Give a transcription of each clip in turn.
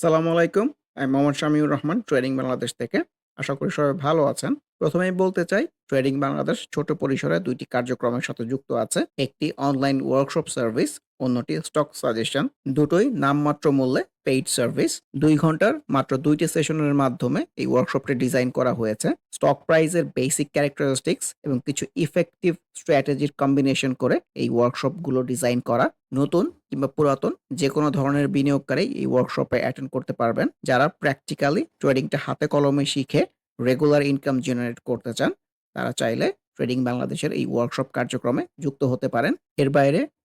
সালামু আলাইকুম। আমি মোহাম্মদ শামিউর রহমান ট্রেডিং বাংলাদেশ থেকে। আশা করি সবাই ভালো আছেন। প্রথমেই বলতে চাই ট্রেডিং বাংলাদেশ ছোট পরিসরে দুইটি কার্যক্রমের সাথে যুক্ত আছে। একটি অনলাইন ওয়ার্কশপ সার্ভিস, অন্যটি স্টক সাজেশন। দুটোই নামমাত্র মূল্যে পেইড সার্ভিস। দুই ঘণ্টার মাত্র ২ টি সেশনের মাধ্যমে এই ওয়ার্কশপটি ডিজাইন করা হয়েছে। স্টক প্রাইসের বেসিক ক্যারেক্টারিস্টিক্স এবং কিছু ইফেক্টিভ স্ট্র্যাটেজির কম্বিনেশন করে এই ওয়ার্কশপগুলো ডিজাইন করা। নতুন কিংবা পুরাতন যেকোনো ধরনের বিনিয়োগকারী এই ওয়ার্কশপে অ্যাটেন্ড করতে পারবেন। যারা প্র্যাকটিক্যালি ট্রেডিংটা হাতে কলমে শিখে রেগুলার ইনকাম জেনারেট করতে চান, তারা চাইলে ট্রেডিং বাংলাদেশের এই ওয়ার্কশপ কার্যক্রমে যুক্ত হতে পারেন। এর বাইরে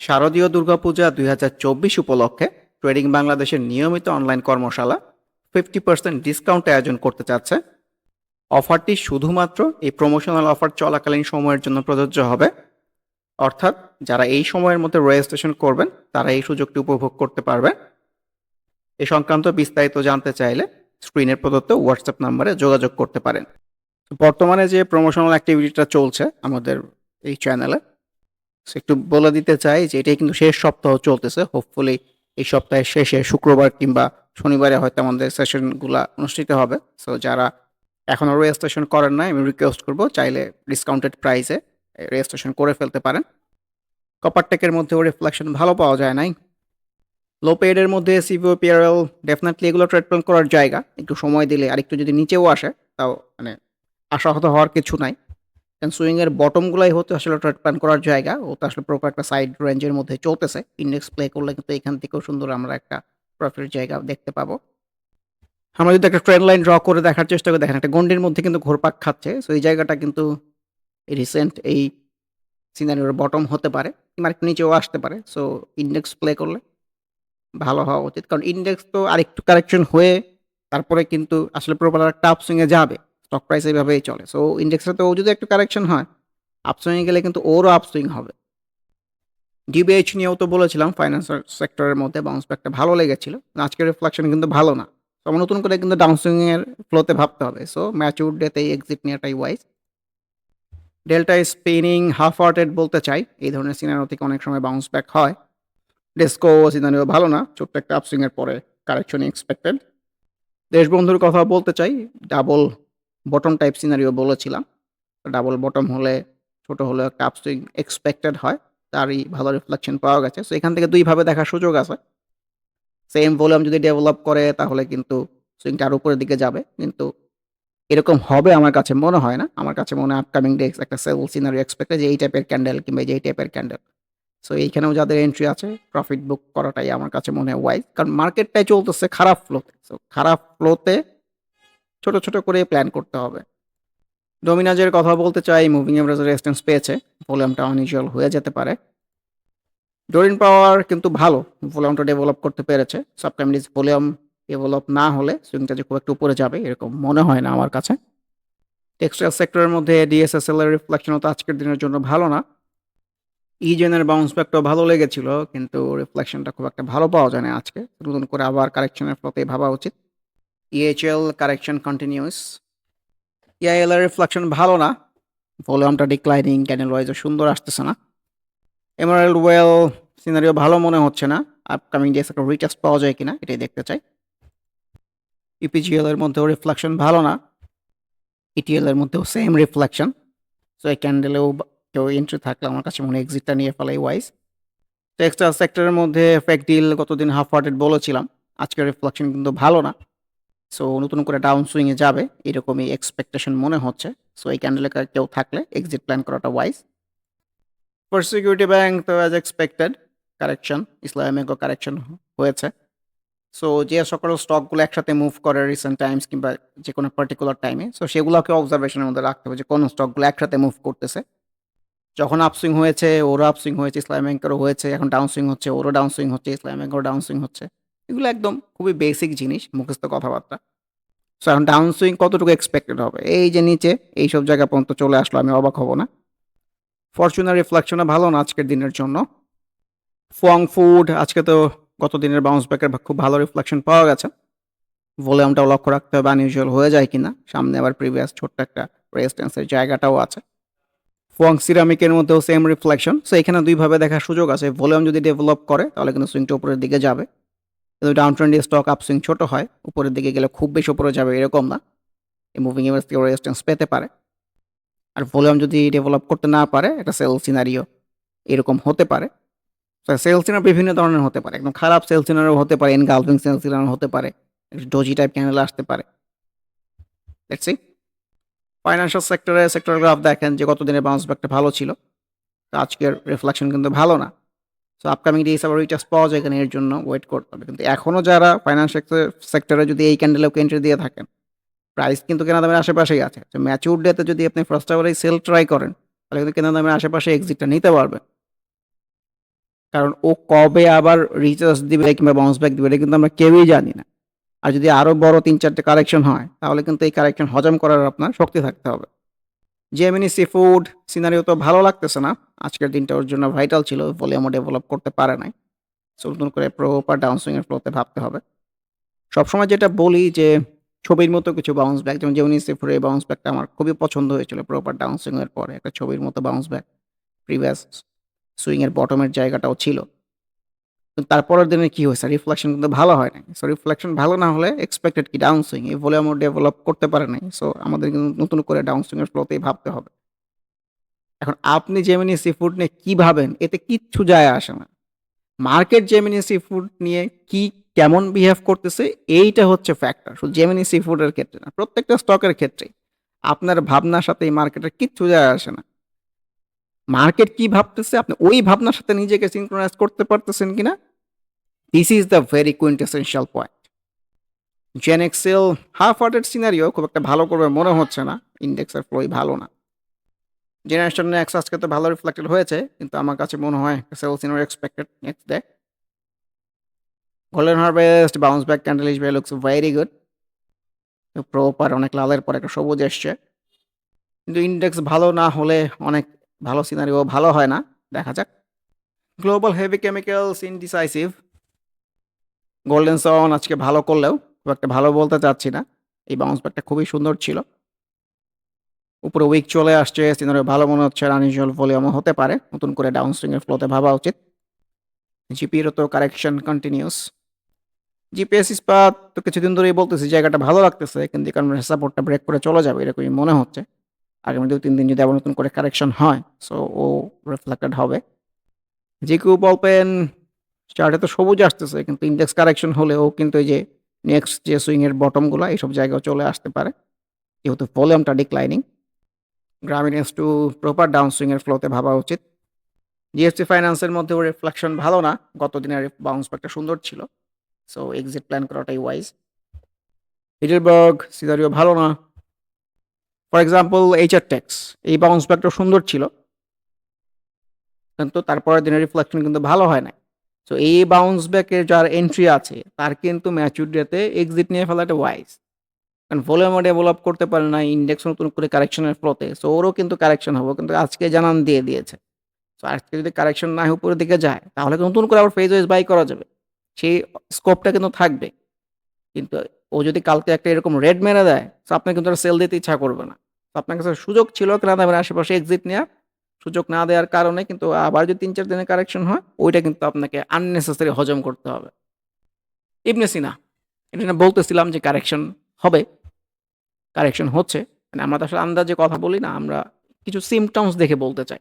শারদীয় দুর্গাপূজা ২০২৪ উপলক্ষে ট্রেডিং বাংলাদেশের নিয়মিত অনলাইন কর্মশালা 50% ডিসকাউন্ট আয়োজন করতে চাচ্ছে। অফারটি শুধুমাত্র এই প্রমোশনাল অফার চলাকালীন সময়ের জন্য প্রযোজ্য হবে। অর্থাৎ যারা এই সময়ের মধ্যে রেজিস্ট্রেশন করবেন, তারা এই সুযোগটি উপভোগ করতে পারবে। এ সংক্রান্ত বিস্তারিত জানতে চাইলে স্ক্রিনের প্রদত্ত হোয়াটসঅ্যাপ নাম্বারে যোগাযোগ করতে পারেন। বর্তমানে যে প্রমোশনাল অ্যাক্টিভিটিটা চলছে আমাদের এই চ্যানেলে একটু বলে দিতে চাই যে এটাই কিন্তু শেষ সপ্তাহ চলতেছে। হোপফুলি এই সপ্তাহের শেষে শুক্রবার কিংবা শনিবারে হয়তো আমাদের সেশনগুলা অনুষ্ঠিত হবে। সো যারা এখনও রেজিস্ট্রেশন করেন নাই, আমি রিকোয়েস্ট করব চাইলে ডিসকাউন্টেড প্রাইসে রেজিস্ট্রেশন করে ফেলতে পারেন। কপারটেকের মধ্যেও রিফ্লেকশন ভালো পাওয়া যায় নাই। লো পেইড এর মধ্যে সিভিও পিআরএল ডেফিনিটলি এগুলো প্ল্যান করার জায়গা। একটু সময় দিলে আরেকটু যদি নিচেও আসে, তাও মানে আশাহত হওয়ার কিছু নাই। কারণ সুইংয়ের এর বটম গুলাই হচ্ছে আসলে ট্রেড প্ল্যান করার জায়গা। ও তো আসলে প্রপার একটা সাইড রেঞ্জের মধ্যে চলতেছে। ইন্ডেক্স প্লে করলে কিন্তু এখান থেকেও সুন্দর আমরা একটা প্রফিটের জায়গা দেখতে পাবো। আমরা যদি একটা ট্রেন্ড লাইন ড্র করে দেখার চেষ্টা করি, দেখেন একটা গন্ডির মধ্যে কিন্তু ঘোরপাক খাচ্ছে। সো এই জায়গাটা কিন্তু রিসেন্ট এই সিনারিওর বটম হতে পারে, কিংবা আরেকটু নিচেও আসতে পারে। সো ইন্ডেক্স প্লে করলে ভালো হওয়া উচিত। কারণ ইন্ডেক্স তো আরেকটু কারেকশন হয়ে, তারপরে কিন্তু আসলে প্রপার একটা আপসুইং এ যাবে। স্টক প্রাইস এইভাবেই চলে। সো ইন্ডেক্সেতেও যদি একটু কারেকশন হয়, আপসুইং গেলে কিন্তু ওরও আপসুইং হবে। ডিবিএইচ নিয়েও তো বলেছিলাম ফাইন্যান্সিয়াল সেক্টরের মধ্যে বাউন্স ব্যাকটা ভালো লেগেছিল। আজকের রিফ্লেকশন কিন্তু ভালো না। তো আমার নতুন করে কিন্তু ডাউন সুইং এর ফ্লোতে ভাবতে হবে। সো ম্যাচিউর ডেতেই এক্সিট নেওয়াটাই wise. Delta spinning half hearted বলতে চাই। এই ধরনের সিনারিও থেকে অনেক সময় বাউন্স ব্যাক হয়। ডেস্কো সিনারিও ভালো না। ছোট্ট একটা আপসুইং এর পরে কারেকশন এক্সপেক্টেড। দেশবন্ধুর কথা বলতে চাই। ডাবল বটম টাইপ সিনারিও বলেছিলাম। ডাবল বটম হলে, ছোট হলেও একটা আপসুইং এক্সপেক্টেড হয়। তারই ভালো রিফ্লেকশন পাওয়া গেছে। সো এখান থেকে দুইভাবে দেখার সুযোগ আছে। সেম ভলিউম যদি ডেভেলপ করে, তাহলে কিন্তু সুইংটা আরও উপরের দিকে যাবে। কিন্তু এরকম হবে আমার কাছে মনে হয় না। আমার কাছে মনে হয় আপকামিং ডেজ একটা সেল সিনারি এক্সপেক্টেড যে এই টাইপের ক্যান্ডেল কিংবা এই টাইপের ক্যান্ডেল। সো এইখানেও যাদের এন্ট্রি আছে প্রফিট বুক করাটাই আমার কাছে মনে হয় ওয়াইজ। কারণ মার্কেটটাই চলতেছে, খারাপ ফ্লোতে। সো খারাপ ফ্লোতে ছোট, ছোট করে প্ল্যান করতে হবে। ডোমিনাজের কথা বলতে চাই মুভিং এভারেজ রেজিস্ট্যান্স পেয়েছে। ভলিউমটা আনইউজুয়াল হয়ে যেতে পারে। ডোরিন পাওয়ার কিন্তু ভালো। ভলিউমটা ডেভেলপ করতে পেরেছে। সাবকামিনিজ ভলিউম ডেভেলপ না হলে সুইংটা যে খুব একটু উপরে যাবে এরকম মনে হয় না আমার কাছে। টেক্সটাইল সেক্টরের মধ্যে ডিএসএসএল এর রিফ্লেকশনও তো আজকের দিনের জন্য ভালো না। ইজেনের বাউন্স ব্যাকটাও ভালো লেগেছিল। কিন্তু রিফ্লেকশনটা খুব একটা ভালো পাওয়া যায় না আজকে। নতুন করে আবার কারেকশনের ফ্লোতেই ভাবা উচিত। ইএইচএল কারেকশন কন্টিনিউস ইআইএল এর রিফ্লেকশন ভালো না। ভলিউমটা ডিক্লাইনিং ক্যান্ডেল ওয়াইজও সুন্দর আসতেছে না। এমারাল্ড ওয়েল সিনারিও ভালো মনে হচ্ছে না। আপকামিং ডেস একটা রিটেস্ট পাওয়া যায় কিনা, এটাই দেখতে চাই। ইপিজিএল এর মধ্যেও রিফ্লেকশন ভালো না। ইটিএল এর মধ্যেও সেম রিফ্লেকশন। সো এই ক্যান্ডেলেও কেউ এন্ট্রি থাকলে আমার কাছে মনে এক্সিটটা নিয়ে ফেলাই ওয়াইজ। টেক্সটাইল সেক্টরের মধ্যে ফেক ডিল গতদিন হাফ হার্টেড বলেছিলাম। আজকের রিফ্লেকশন কিন্তু ভালো না। সো নতুন করে ডাউন সুইং এ যাবে, এরকমই এক্সপেকটেশন মনে হচ্ছে। সো এই ক্যান্ডেলে কেউ থাকলে এক্সিট প্ল্যান করাটা ওয়াইজ। ফর সিকিউরিটি ব্যাংক তো অ্যাজ এক্সপেক্টেড কারেকশন ইসলামী ব্যাংকও কারেকশন হয়েছে সো যে সকল স্টকগুলো একসাথে মুভ করে রিসেন্ট টাইমস কিংবা যে কোনো পার্টিকুলার টাইমে সো সেগুলোকে অবজারভেশনের মধ্যে রাখতে হবে যে কোন স্টকগুলো একসাথে মুভ করতেছে যখন আপসুইং হয়েছে, ওরও আপসুইং হয়েছে ইসলামী ব্যাংকেরও হয়েছে, এখন ডাউন সুইং হচ্ছে, ওরও ডাউন সুইং হচ্ছে ইসলামী ব্যাংকেরও ডাউন সুইং হচ্ছে এগুলো একদম খুবই বেসিক জিনিস, মুখস্থ কথাবার্তা। সো এখন ডাউন সুইং কতটুকু এক্সপেক্টেড হবে? এই যে নিচে, এইসব জায়গা পর্যন্ত চলে আসলো, আমি অবাক হব না। ফরচুনার রিফ্লেকশনে ভালো না আজকের দিনের জন্য। ফং ফুড আজকে তো গত দিনের বাউন্স ব্যাকের খুব ভালো রিফ্লেকশন পাওয়া গেছে। ভলিউমটাও লক্ষ্য রাখতে হবে আনইউজুয়াল হয়ে যায় কিনা। সামনে আবার প্রিভিয়াস ছোট্ট একটা রেজিস্ট্যান্সের জায়গাটাও আছে। ফং সিরামিকের মধ্যেও সেম রিফ্লেকশন সো এখানে দুইভাবে দেখার সুযোগ আছে। ভলিউম যদি ডেভেলপ করে, তাহলে কিন্তু সুইংটা উপরের দিকে যাবে। Down trendy stock up swing ছোট হয়, উপরের দিকে গেলে খুব বেশি উপরে যাবে এরকম না। এই মুভিং এভারেজ থেকে রেজিস্ট্যান্স পেতে পারে। আর ভলিউম যদি ডেভেলপ করতে না পারে, একটা সেল সিনারিও এরকম হতে পারে। সেল সিনার বিভিন্ন ধরনের হতে পারে। একদম খারাপ সেল সিনারও হতে পারে এনগালফিং সেল সিনার হতে পারে ডোজি টাইপ ক্যানেল আসতে পারে। দেখছি ফাইন্যান্সিয়াল সেক্টরে সেক্টর গ্রাফ দেখেন যে গত দিনের বাউন্স ব্যাকটা ভালো ছিল। তো আজকের রিফ্লেকশন কিন্তু ভালো না। সো আপকামিং ডেজ আবার রিটার্স পাওয়া যায় এখানে, এর জন্য ওয়েট করতে হবে। কিন্তু এখনও যারা ফাইন্যান্স সেক্টরে যদি এই ক্যান্ডেলেও এন্ট্রি দিয়ে থাকেন প্রাইস কিন্তু কেনা দামের আশেপাশেই আছে। তো ম্যাচিউর ডেতে যদি আপনি ফার্স্ট আওয়ারেই সেল ট্রাই করেন, তাহলে কিন্তু কেনা দামের আশেপাশে এক্সিটটা নিতে পারবেন। কারণ ও কবে আবার রিচার্জ দিবে কিংবা বাউন্স ব্যাক দিবে, এটা কিন্তু আমরা কেউই জানি না। আর যদি আরও বড় তিন চারটে কারেকশন হয়, তাহলে কিন্তু এই কারেকশন হজম করার আপনার শক্তি থাকতে হবে। জেমিনি সি ফুড সিনারিও তো ভালো লাগতেছে না। আজকের দিনটা ওর জন্য ভাইটাল ছিল ভলিউমও ডেভেলপ করতে পারে নাই। সো নতুন করে প্রপার ডাউন সুইংয়ের ফ্লোতে ভাবতে হবে। সবসময় যেটা বলি যে, ছবির মতো কিছু বাউন্স ব্যাক যেমন জেমিনি সি ফুডের বাউন্স ব্যাকটা আমার খুবই পছন্দ হয়েছিল প্রপার ডাউন সুইংয়ের পরে। একটা ছবির মতো বাউন্স ব্যাক প্রিভিয়াস সুইংয়ের বটমের জায়গাটাও ছিল। তারপরের দিনে কি হয়েছে? রিফ্লেকশন কিন্তু ভালো হয় নাই। সো রিফ্লেকশন ভালো না হলে এক্সপেক্টেড কি? ডাউন সুইং এই ভলিউম ডেভেলপ করতে পারে নাই। সো আমাদের কিন্তু নতুন করে ডাউন সুইংয়ের ফ্লোতেই ভাবতে হবে। এখন আপনি জেমিনি সি ফুড নিয়ে কি ভাবেন? এতে কিচ্ছু যায় আসে না। মার্কেট জেমিনি সি ফুড নিয়ে কি কেমন বিহেভ করতেছে? এইটা হচ্ছে ফ্যাক্টর শুধু জেমিনি সি ফুডের ক্ষেত্রে না, প্রত্যেকটা স্টকের ক্ষেত্রে আপনার ভাবনার সাথে এই মার্কেটের কিচ্ছু যায় আসে না। মার্কেট কি ভাবতেছে? আপনি ওই ভাবনার সাথে নিজেকে সিনক্রোনাইজ করতে পারতেছেন কিনা? This is the very quintessential point gen excel half hearted scenario খুব একটা ভালো করবে মনে হচ্ছে না। ইন্ডেক্সের ফ্লোই ভালো না। জেনারেশন নেক্সট আজকে তো ভালো রিফ্লেক্টেড হয়েছে, কিন্তু আমার কাছে মনে হয় sell scenario expected next day golden harvest bounce back candle is looks very good proper অনেক লালের পর একটা সবুজ এসছে। কিন্তু ইন্ডেক্স ভালো না হলে অনেক ভালো সিনারিও ভালো হয় না, দেখা যাক। Global heavy chemicals indecisive golden son আজকে ভালো করলেও খুব একটা ভালো বলতে চাচ্ছি না। এই বাউন্স ব্যাকটা খুবই সুন্দর ছিল। উপরে উইক চলে আসছে সিনারিও ভালো মনে হচ্ছে আনইউজুয়াল ভলিউমও হতে পারে। নতুন করে ডাউন সুইংয়ের ফ্লোতে ভাবা উচিত। জিপিএরও তো কারেকশন কন্টিনিউস জিপিএস ইস্পাত তো কিছুদিন ধরেই বলতেছি, জায়গাটা ভালো লাগতেছে, কিন্তু কারণ সাপোর্টটা ব্রেক করে চলে যাবে, এরকমই মনে হচ্ছে। আগামী দু তিন দিন যদি আবার নতুন করে কারেকশন হয় সো ও রিফ্লেক্টেড হবে। যে কেউ বলবেন চার্টে তো সবুজ আসতেছে, কিন্তু ইন্ডেক্স কারেকশন হলেও কিন্তু এই যে নেক্সট যে সুইংয়ের বটমগুলো এইসব জায়গায় চলে আসতে পারে, যেহেতু ভলিউমটা declining Grameen to proper down সুইংয়ের ফ্লোতে ভাবা উচিত। জিএসটি ফাইন্যান্সের মধ্যেও রিফ্লেকশন ভালো না, গত দিনের বাউন্স ব্যাকটা সুন্দর ছিল সো এক্সিট প্ল্যান করাটাই ওয়াইজ হিডেলবার্গ সিনারিও ভালো না। ফর এক্সাম্পল এইচআর ট্যাক্স এই বাউন্স ব্যাকটা সুন্দর ছিল। কিন্তু তারপরের দিনের রিফ্লেকশন কিন্তু ভালো হয় না সো এই বাউন্স ব্যাকের যার এন্ট্রি আছে, তার কিন্তু ম্যাচুর ডেতে এক্সিট নিয়ে ফেলাটা ওয়াইজ কারণ ভলিউমও ডেভেলপ করতে পারে না ইন্ডেক্স নতুন করে কারেকশনের ফ্লোতে সো ওরও কিন্তু কারেকশন হবে, কিন্তু আজকে জানান দিয়ে দিয়েছে। সো আজকে যদি কারেকশন না হয়, উপরের দিকে যায়, তাহলে নতুন করে আবার ফেজ ওয়াইজ বাই করা যাবে। সেই স্কোপটা কিন্তু থাকবে। কিন্তু ও যদি কালকে একটা এরকম রেড মেরে দেয় তো আপনার কিন্তু সেল দিতে ইচ্ছা করবে না। আপনার কাছে সুযোগ ছিল কেনা দামের আশেপাশে এক্সিট নেওয়ার সুযোগ না দেওয়ার কারণে কিন্তু আবার যদি তিন চার দিনের কারেকশন হয়, ওইটা কিন্তু আপনাকে আননেসেসারি হজম করতে হবে। ইবনে সিনা এটা না বলতেছিলাম যে কারেকশন হবে কারেকশন হচ্ছে মানে আমরা তো আসলে আন্দাজে কথা বলি না, আমরা কিছু সিমটমস দেখে বলতে চাই।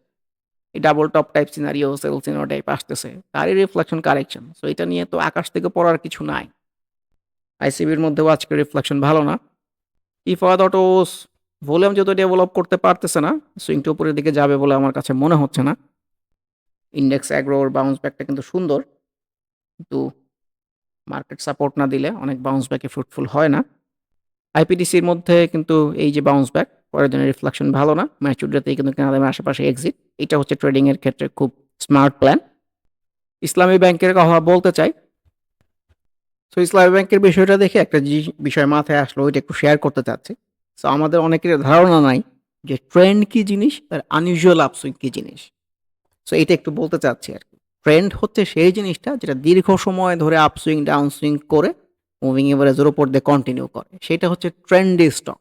এই double top type scenario sell scenario type আসতেছে, তারই রিফ্লেকশন কারেকশন সো এটা নিয়ে তো আকাশ থেকে পড়ার কিছু নাই। আইসিবির মধ্যেও আজকে রিফ্লেকশন ভালো না। ইফাদ অটোস ভলিউম যত ডেভেলপ করতে পারতেছে না সুইংটা উপরের দিকে যাবে বলে আমার কাছে মনে হচ্ছে না ইন্ডেক্স অ্যাগ্রোর বাউন্স ব্যাকটা কিন্তু সুন্দর। কিন্তু মার্কেট সাপোর্ট না দিলে অনেক বাউন্স ব্যাকে ফ্রুটফুল হয় না। আইপিডিসির মধ্যে কিন্তু এই যে বাউন্স ব্যাক পরের দিনের রিফ্লেকশন ভালো না। ম্যাচুরিটিতেই কিন্তু কেনা দামের আশেপাশে এক্সিট। এটা হচ্ছে ট্রেডিংয়ের ক্ষেত্রে খুব স্মার্ট প্ল্যান। ইসলামী ব্যাংকের কথা বলতে চাই। সো ইসলামী ব্যাংকের বিষয়টা দেখে একটা বিষয় মাথায় আসলো, ওইটা একটু শেয়ার করতে চাচ্ছি। সো আমাদের অনেকের ধারণা নাই যে ট্রেন্ড কি জিনিস আর আনইউজুয়াল আপসুইং কি জিনিস। সো এটা একটু বলতে চাচ্ছি আর কি ট্রেন্ড হচ্ছে সেই জিনিসটা যেটা দীর্ঘ সময় ধরে আপসুইং, ডাউনসুইং করে মুভিং এভারেজের উপর দিয়ে কন্টিনিউ করে। সেটা হচ্ছে ট্রেন্ডি স্টক।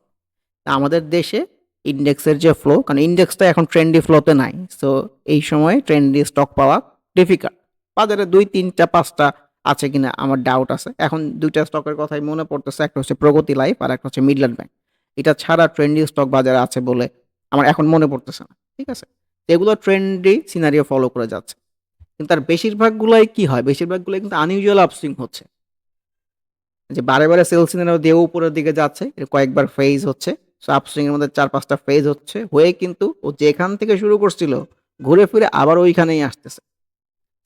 আমাদের দেশে ইন্ডেক্সের যে ফ্লো কারণ ইন্ডেক্সটা এখন ট্রেন্ডি ফ্লোতে নাই। সো এই সময়ে ট্রেন্ডি স্টক পাওয়া ডিফিকাল্ট। বাজারে দুই তিনটা পাঁচটা আছে কিনা আমার ডাউট আছে। এখন দুইটা স্টকের কথাই মনে পড়তেছে। একটা হচ্ছে প্রগতি লাইফ আর একটা হচ্ছে মিডল্যান্ড ব্যাংক। এটা ছাড়া ট্রেন্ডি স্টক বাজারে আছে বলে আমার এখন মনে পড়তেছে না। ঠিক আছে? এগুলো ট্রেন্ডি সিনারিও ফলো করে যাচ্ছে। কিন্তু তার বেশিরভাগগুলাই কি হয়? বেশিরভাগগুলাই কিন্তু আনইউজুয়াল আপসুইং হচ্ছে। যে বারে, বারে সেল সিনারিও দিয়ে উপরের দিকে যাচ্ছে। কয়েকবার ফেজ হচ্ছে। সো আপসুইং এর মধ্যে চার পাঁচটা ফেজ হচ্ছে। হয়ে কিন্তু ও যেখান থেকে শুরু করছিল ঘুরে ফিরে আবার ওইখানেই আসতেছে।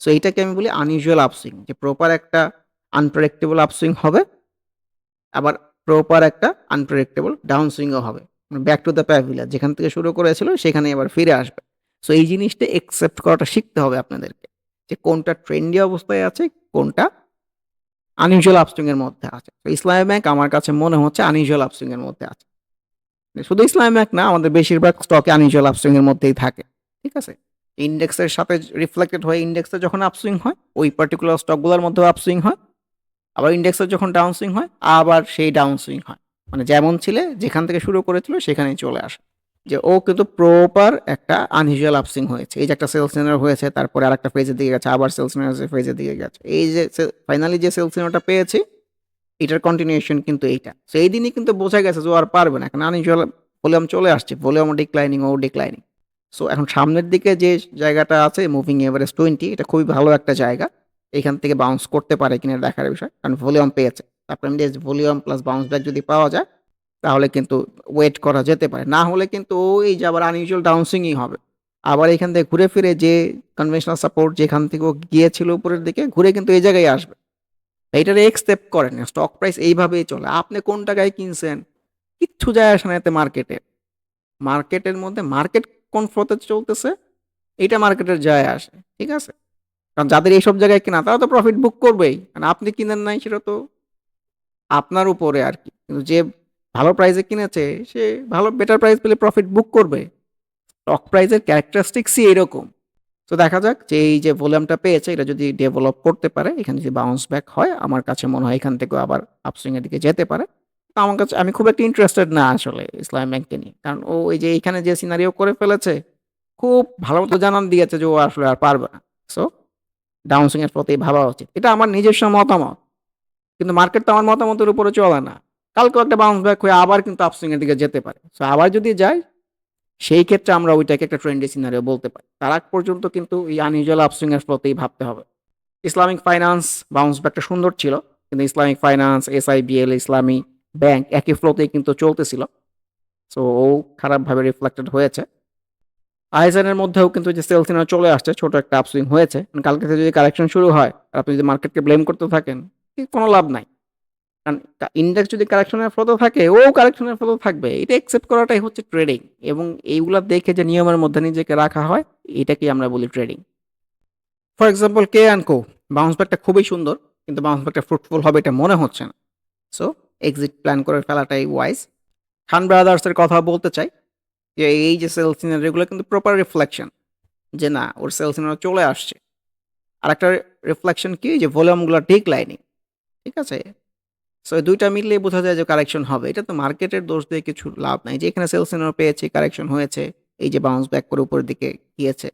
সো এইটাকে আমি বলি আনইউজুয়াল আপসুইং যে প্রপার একটা আনপ্রেডিক্টেবল আপসুইং হবে। আবার প্রপার একটা আনপ্রেডিক্টেবল ডাউনসুইং ও হবে। মানে ব্যাক টু দ্য প্যাভিলিয়ন যেখান থেকে শুরু করেছিল সেখানে এবার ফিরে আসবে। সো এই জিনিসটা একসেপ্ট করাটা শিখতে হবে আপনাদেরকে। যে কোনটা ট্রেন্ডি অবস্থায় আছে, কোনটা আনইউজুয়াল আপসুইং এর মধ্যে আছে। তো ইসলামী ব্যাংক আমার কাছে মনে হচ্ছে আনইউজুয়াল আপসুইং এর মধ্যে আছে। শুধু ইসলামী ব্যাংক না আমাদের বেশিরভাগ স্টকে আনইউজুয়াল আপসুইং এর মধ্যেই থাকে। ঠিক আছে? ইন্ডেক্সের সাথে রিফ্লেক্টেড হয়ে ইন্ডেক্সে যখন আপসুইং হয়, ওই পার্টিকুলার স্টকগুলোর মধ্যেও আপসুইং হয়। আবার ইন্ডেক্সের যখন ডাউনসুইং হয়, আবার সেই ডাউনসুইং হয়। মানে যেমন ছিলে যেখান থেকে শুরু করেছিল সেখানেই চলে আসে। যে ও কিন্তু প্রপার একটা আনইউজুয়াল আপসিং হয়েছে। এই যে একটা সেল সিনারিও হয়েছে, তারপরে আর একটা ফেজের দিকে গেছে, আবার সেল সিনারিও ফেজের দিকে গেছে। এই যে ফাইনালি যে সেল সিনারটা পেয়েছি, এটার কন্টিনিউয়েশন কিন্তু এইটা। তো এই দিনই কিন্তু বোঝা গেছে যে ও আর পারবে না। কারণ আনইউজুয়াল ভলিউম চলে আসছে। ভলিউমও ডিক্লাইনিং, ও ডিক্লাইনিং। সো এখন সামনের দিকে যে জায়গাটা আছে মুভিং এভারেজ 20 এটা খুবই ভালো একটা জায়গা। এখান থেকে বাউন্স করতে পারে কিনা দেখার বিষয়। কারণ ভলিউম পেয়েছে। তারপরে আমি ভলিউম প্লাস বাউন্স ব্যাক যদি পাওয়া যায়, তাহলে কিন্তু ওয়েট করা যেতে পারে। না হলে কিন্তু ওই যে আবার আনইউজুয়াল ডাউনসুইংই হবে। আবার এখান থেকে ঘুরে ফিরে যে কনভেনশনাল সাপোর্ট যেখান থেকে ও গিয়েছিল উপরের দিকে ঘুরে কিন্তু এই জায়গায় আসবে। এইটারে একসেপ্ট করেন। স্টক প্রাইস এইভাবেই চলে। আপনি কোন টাকায় কিনছেন, কিচ্ছু যায় আসে না এতে মার্কেটের। মার্কেটের মধ্যে মার্কেট কোন ফ্লোতে চলতেছে, এইটা মার্কেটের যায় আসে। ঠিক আছে? কারণ যাদের এইসব জায়গায় কেনা তারা তো প্রফিট বুক করবেই। কারণ আপনি কিনেন নাই সেটা তো আপনার উপরে আর কি কিন্তু যে ভালো প্রাইসে কিনেছে সে ভালো বেটার প্রাইস পেলে প্রফিট বুক করবে। স্টক প্রাইসের ক্যারেক্টারিস্টিক্সই এরকম। তো দেখা যাক যে এই যে ভলিউমটা পেয়েছে এটা যদি ডেভেলপ করতে পারে, এখানে যদি বাউন্স ব্যাক হয় আমার কাছে মনে হয় এখান থেকেও আবার আপসুইং এর দিকে যেতে পারে। তো আমার কাছে আমি খুব একটা ইন্টারেস্টেড না আসলে ইসলাম ব্যাংককে নিয়ে। কারণ ও এই যে এইখানে যে সিনারিও করে ফেলেছে, খুব ভালো মতো জানান দিয়েছে যে ও আসলে আর পারবে না। সো ডাউনসুইং এর পথেই ভাবা উচিত। এটা আমার নিজস্ব মতামত। কিন্তু মার্কেট তো আমার মতামতের উপরে চলে না। কালকেও একটা বাউন্স ব্যাক হয়ে আবার কিন্তু আপসুইং এর দিকে যেতে পারে। সো আবার যদি যায়, সেই ক্ষেত্রে আমরা ওইটাকে একটা ট্রেন্ডি সিনারিও বলতে পারি। তার আগ পর্যন্ত কিন্তু এই আনইউজুয়াল আপসুইং এর পথেই ভাবতে হবে। ইসলামিক ফাইন্যান্স বাউন্স ব্যাকটা সুন্দর ছিল। কিন্তু Islamic finance, SIBL, Islami bank একই ফ্লোতেই কিন্তু চলতেছিল। সো ও খারাপভাবে রিফ্লেক্টেড হয়েছে। আইএসএন এর মধ্যেও কিন্তু যে সেল সিনারিও চলে আসছে, ছোট একটা আপসুইং হয়েছে। কালকে থেকে যদি কারেকশন শুরু হয়, আর আপনি যদি মার্কেটকে ব্লেম করতে থাকেন, কোনো লাভ নাই। কারণ ইন্ডেক্স যদি কারেকশনের ফ্লোতে থাকে, ও কারেকশনের ফ্লোতে থাকবে। এটা একসেপ্ট করাটাই হচ্ছে ট্রেডিং এবং এইগুলা দেখে যে নিয়মের মধ্যে নিজেকে রাখা হয়, এটাকেই আমরা বলি trading. For example K and co bounce খুবই সুন্দর। কিন্তু বাউন্স ফ্রুটফুল হবে এটা মনে হচ্ছে না। সো এক্সিট প্ল্যান করে ফেলাটাই ওয়াইজ। খান ব্রাদার্স এর কথা বলতে চাই। যে এই যে সেল সিনারিও এগুলো কিন্তু প্রপার রিফ্লেকশন। যে না ওর সেল চলে আসছে। আরেকটা রিফ্লেকশন কি যে ভলিউমগুলো ঠিক ডিক্লাইনিং। ঠিক আছে? সো দুইটা ২ মিললেই বোঝা যায় যে কারেকশন হবে। এটা তো মার্কেটের দোষ দিয়ে কিছু লাভ নাই। যে এখানে সেল পেয়েছি, কারেকশন হয়েছে। এই যে বাউন্স ব্যাক করে উপরের দিকে গিয়েছে।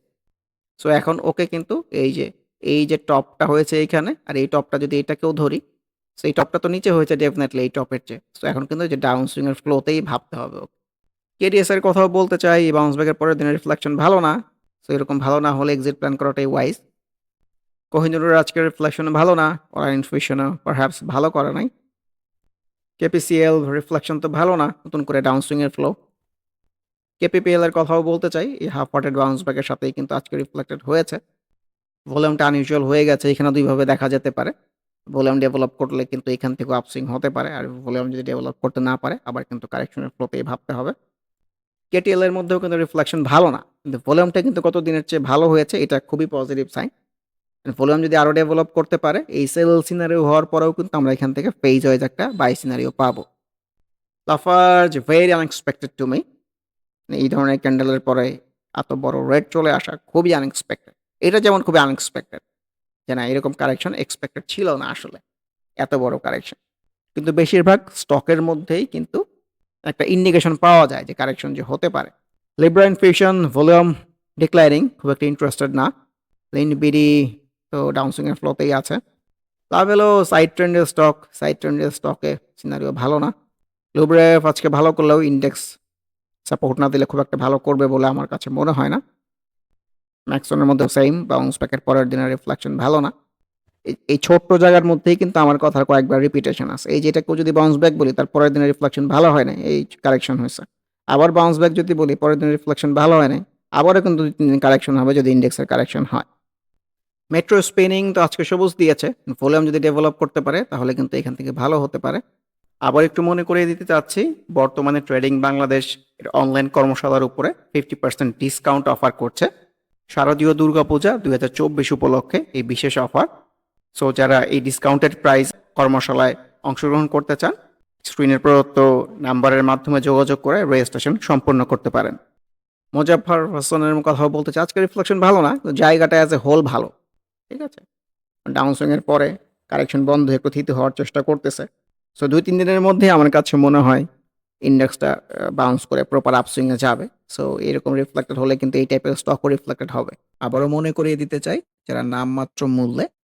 সো এখন ওকে কিন্তু এই যে এই যে টপটা হয়েছে এইখানে আর এই টপটা যদি এটাকেও ধরি, সেই টপটা তো নিচে হয়েছে ডেফিনেটলি এই টপের চেয়ে। সো এখন কিন্তু যে ডাউনসুইং এর ফ্লোতেই ভাবতে হবে ওকে। কেডিএস এর কথাও বলতে চাই। বাউন্স ব্যাকের পরের দিনের রিফ্লেকশন ভালো না। সো এরকম ভালো না হলে এক্সিট প্ল্যান করাটাই ওয়াইজ। কোহিনুরের আজকের রিফ্লেকশন ভালো না। ওরাল ইনফিউশনও পারহ্যাপস ভালো করে নাই। কেপিসিএল রিফ্লেকশন তো ভালো না। নতুন করে ডাউনসুইং এর ফ্লো। কেপিপিএল এর কথাও বলতে চাই। এই হাফ হার্টেড বাউন্স ব্যাকের সাথেই কিন্তু আজকে রিফ্লেক্টেড হয়েছে। ভলিউমটা আনইউজুয়াল হয়ে গেছে, এখানে দুইভাবে দেখা যেতে পারে ভলিউম ডেভেলপ করলে কিন্তু এখান থেকেও আপসুইং হতে পারে, আর ভলিউম যদি ডেভেলপ করতে না পারে, আবার কিন্তু কারেকশনের ফ্লোতেই ভাবতে হবে কেটিএল এর মধ্যেও কিন্তু রিফ্লেকশন ভালো না। কিন্তু ভলিউমটা কিন্তু কত দিনের চেয়ে ভালো হয়েছে, এটা খুবই পজিটিভ সাইন ভলিউম যদি আরও ডেভেলপ করতে পারে, এই সেল সিনারিও হওয়ার পরেও কিন্তু আমরা এখান থেকে পেজ ওয়াইজ একটা বাই সিনারিও পাবো। Lafarge very unexpected to me এই ধরনের ক্যান্ডেলের পরে এত বড় রেড চলে আসা খুবই আনএক্সপেক্টেড এটা যেমন খুবই আনএক্সপেক্টেড যে না, এরকম কারেকশন এক্সপেক্টেড ছিল না আসলে, এত বড় কারেকশন কিন্তু বেশিরভাগ স্টকের মধ্যেই কিন্তু একটা ইন্ডিকেশন পাওয়া যায় যে কারেকশন যে হতে পারে। লিব্রা ইনফিউশন ভলিউম ডিক্লাইনিং খুব একটা ইন্টারেস্টেড না। লিন বিডি তো ডাউনসুইংয়ের ফ্লোতেই আছে। লাভেলো সাইড ট্রেন্ডের স্টক সাইড ট্রেন্ডের স্টকে সিনারিও ভালো না। লুব্রেফ আজকে ভালো করলেও ইন্ডেক্স সাপোর্ট না দিলে খুব একটা ভালো করবে বলে আমার কাছে মনে হয় না। ম্যাক্সনের মধ্যে সেম বাউন্স ব্যাকের পরের দিনের রিফ্লেকশন ভালো না। এই- ছোট্ট জায়গার মধ্যেই কিন্তু আমার কথার কয়েকবার রিপিটেশন আছে। এই যেটাকেও যদি বাউন্স ব্যাক বলি, তার পরের দিনের রিফ্লেকশন ভালো হয় না এই কারেকশন হয়েছে। আবার বাউন্স ব্যাক যদি বলি, পরের দিনের রিফ্লেকশন ভালো হয় না আবারও কিন্তু দুই, তিন দিন কারেকশন হবে যদি ইন্ডেক্সের কারেকশন হয়। মেট্রো স্পেনিং তো আজকে সবুজ দিয়েছে ভলিউম যদি ডেভেলপ করতে পারে, তাহলে কিন্তু এখান থেকে ভালো হতে পারে। আবার একটু মনে করিয়ে দিতে চাচ্ছি, বর্তমানে ট্রেডিং বাংলাদেশ অনলাইন কর্মশালার উপরে ফিফটি পার্সেন্ট ডিসকাউন্ট অফার করছে। শারদীয় দুর্গাপূজা দুই হাজার চব্বিশ উপলক্ষে এই বিশেষ অফার সো যারা এই ডিসকাউন্টেড প্রাইস কর্মশালায় অংশগ্রহণ করতে চান স্ক্রিনের প্রদত্ত নাম্বারের মাধ্যমে যোগাযোগ করে রেজিস্ট্রেশন সম্পন্ন করতে পারেন। মোজাফর হাসানের কথা বলতে চাই আজকে রিফ্লেকশন ভালো না জায়গাটা অ্যাজ এ হোল ভালো। ঠিক আছে? ডাউনসুইং এর পরে কারেকশন বন্ধ, একটু থিতে হওয়ার চেষ্টা করতেছে। সো দুই তিন দিনের মধ্যে আমার কাছে মনে হয় ইন্ডেক্সটা বাউন্স করে প্রপার আপসুইংয়ে যাবে। সো এরকম রিফ্লেক্টেড হলে কিন্তু এই টাইপের স্টকও রিফ্লেক্টেড হবে। আবারও মনে করিয়ে দিতে চাই, যারা নামমাত্র মূল্যে